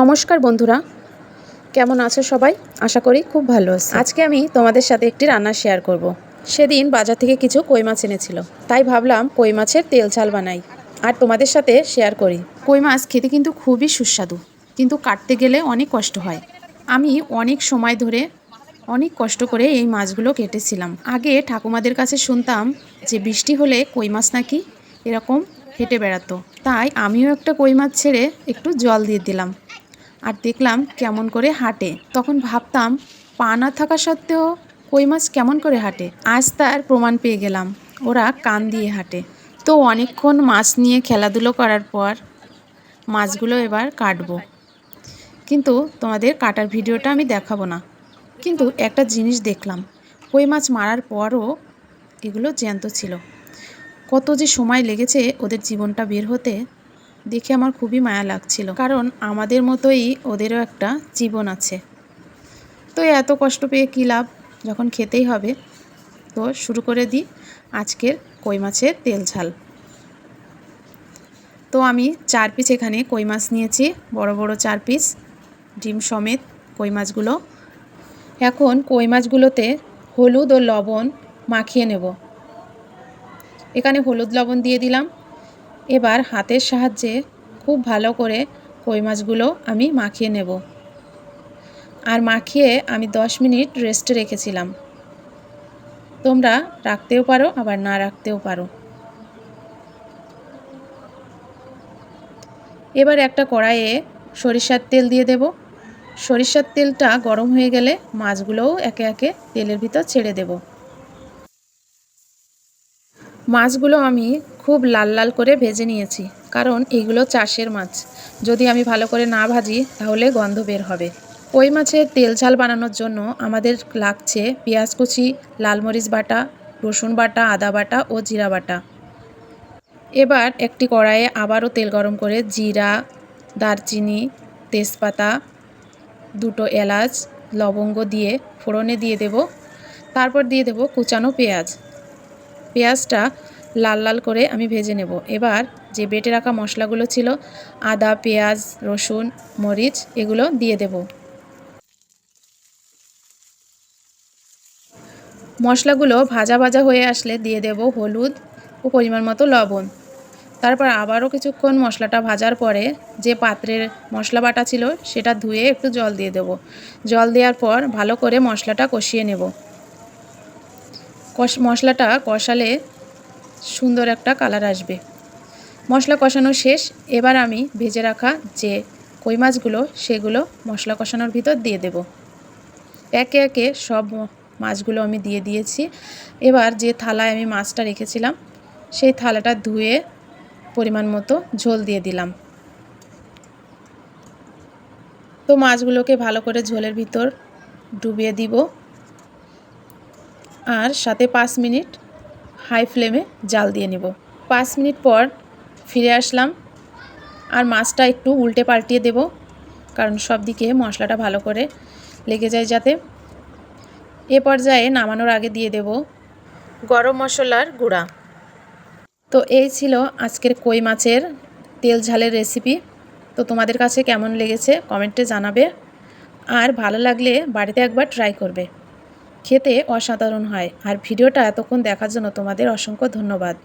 নমস্কার বন্ধুরা। কেমন আছো সবাই? আশা করি খুব ভালো আছো। আজকে আমি তোমাদের সাথে একটি রান্না শেয়ার করব। সেদিন বাজার থেকে কিছু কই মাছ এনেছিল। তাই ভাবলাম কই মাছের তেল ঝাল বানাই। আর তোমাদের সাথে শেয়ার করি। কই মাছ খেতে কিন্তু খুবই সুস্বাদু। কিন্তু কাটতে গেলে অনেক কষ্ট হয়। আমি অনেক সময় ধরে অনেক কষ্ট করে এই মাছগুলো কেটেছিলাম। আগে ঠাকুমাদের কাছে শুনতাম যে বৃষ্টি হলে কই মাছ নাকি এরকম হেঁটে বেড়াতো। তাই আমিও একটা কই মাছ ছেড়ে একটু জল দিয়ে দিলাম। আর দেখলাম কেমন করে হাঁটে। তখন ভাবতাম, পা না থাকা সত্ত্বেও কই মাছ কেমন করে হাঁটে। আজ তার প্রমাণ পেয়ে গেলাম, ওরা কান দিয়ে হাঁটে। তো অনেকক্ষণ মাছ নিয়ে খেলাধুলো করার পর মাছগুলো এবার কাটবো। কিন্তু তোমাদের কাটার ভিডিওটা আমি দেখাবো না। কিন্তু একটা জিনিস দেখলাম, কই মাছ মারার পরও এগুলো জ্যান্ত ছিল। কত যে সময় লেগেছে ওদের জীবনটা বের হতে দেখে আমার খুবই মায়া লাগছিল। কারণ আমাদের মতোই ওদেরও একটা জীবন আছে। তো এত কষ্ট পেয়ে কী লাভ? যখন খেতেই হবে। তো শুরু করে দিই আজকের কই মাছের তেল ঝাল। তো আমি চার পিস এখানে কই মাছ নিয়েছি। বড় বড় চার পিস। ডিম সমেত কই মাছগুলো। এখন কই মাছগুলোতে হলুদ ও লবণ মাখিয়ে নেব। এখানে হলুদ, লবণ দিয়ে দিলাম। এবার হাতের সাহায্যে খুব ভালো করে কই মাছগুলো আমি মাখিয়ে নেব। আর মাখিয়ে আমি দশ মিনিট রেস্টে রেখেছিলাম। তোমরা রাখতেও পারো, আবার না রাখতেও পারো। এবার একটা কড়াইয়ে সরিষার তেল দিয়ে দেব। সরিষার তেলটা গরম হয়ে গেলে মাছগুলোও একে একে তেলের ভিতর ছেড়ে দেব। মাছগুলো আমি খুব লাল লাল করে ভেজে নিয়েছি, কারণ এগুলো চাষের মাছ। যদি আমি ভালো করে না ভাজি, তাহলে গন্ধ বের হবে। কই মাছের তেল ঝাল বানানোর জন্য আমাদের লাগছে পেঁয়াজ কুচি, লাল মরিচ বাটা, রসুন বাটা, আদা বাটা ও জিরা বাটা। এবার একটি কড়াইয়ে আবারও তেল গরম করে জিরা, দারচিনি, তেজপাতা, দুটো এলাচ, লবঙ্গ দিয়ে ফোড়নে দিয়ে দেব। তারপর দিয়ে দেব কুচানো পেঁয়াজ। পেঁয়াজটা লাল লাল করে আমি ভেজে নেব। এবার যে বেটে রাখা মশলাগুলো ছিল, আদা, পেঁয়াজ, রসুন, মরিচ, এগুলো দিয়ে দেব। মশলাগুলো ভাজা ভাজা হয়ে আসলে দিয়ে দেব হলুদ ও পরিমাণ মতো লবণ। তারপর আবারও কিছুক্ষণ মশলাটা ভাজার পরে যে পাত্রের মশলা বাটা ছিল, সেটা ধুয়ে একটু জল দিয়ে দেব। জল দেওয়ার পর ভালো করে মশলাটা কষিয়ে নেব। কষ, মশলাটা কষালে সুন্দর একটা কালার আসবে। মশলা কষানো শেষ। এবার আমি ভেজে রাখা যে কই মাছগুলো, সেগুলো মশলা কষানোর ভিতর দিয়ে দেব। একে একে সব মাছগুলো আমি দিয়ে দিয়েছি। এবার যে থালায় আমি মাছটা রেখেছিলাম, সেই থালাটা ধুয়ে পরিমাণ মতো ঝোল দিয়ে দিলাম। তো মাছগুলোকে ভালো করে ঝোলের ভিতর ডুবিয়ে দিব। আর সাথে পাঁচ মিনিট হাই ফ্লেমে জাল দিয়ে নেব। পাঁচ মিনিট পর ফিরে আসলাম। আর মাছটা একটু উল্টে পাল্টিয়ে দেব, কারণ সব দিকে মশলাটা ভালো করে লেগে যায় যাতে। এ পর্যায়ে নামানোর আগে দিয়ে দেব গরম মশলার গুঁড়া। তো এই ছিল আজকের কই মাছের তেল ঝালের রেসিপি। তো তোমাদের কাছে কেমন লেগেছে কমেন্টে জানাবে। আর ভালো লাগলে বাড়িতে একবার ট্রাই করবে। খেতে অসাধারণ হয়। আর ভিডিওটা এতক্ষণ দেখার জন্য তোমাদের অসংখ্য ধন্যবাদ।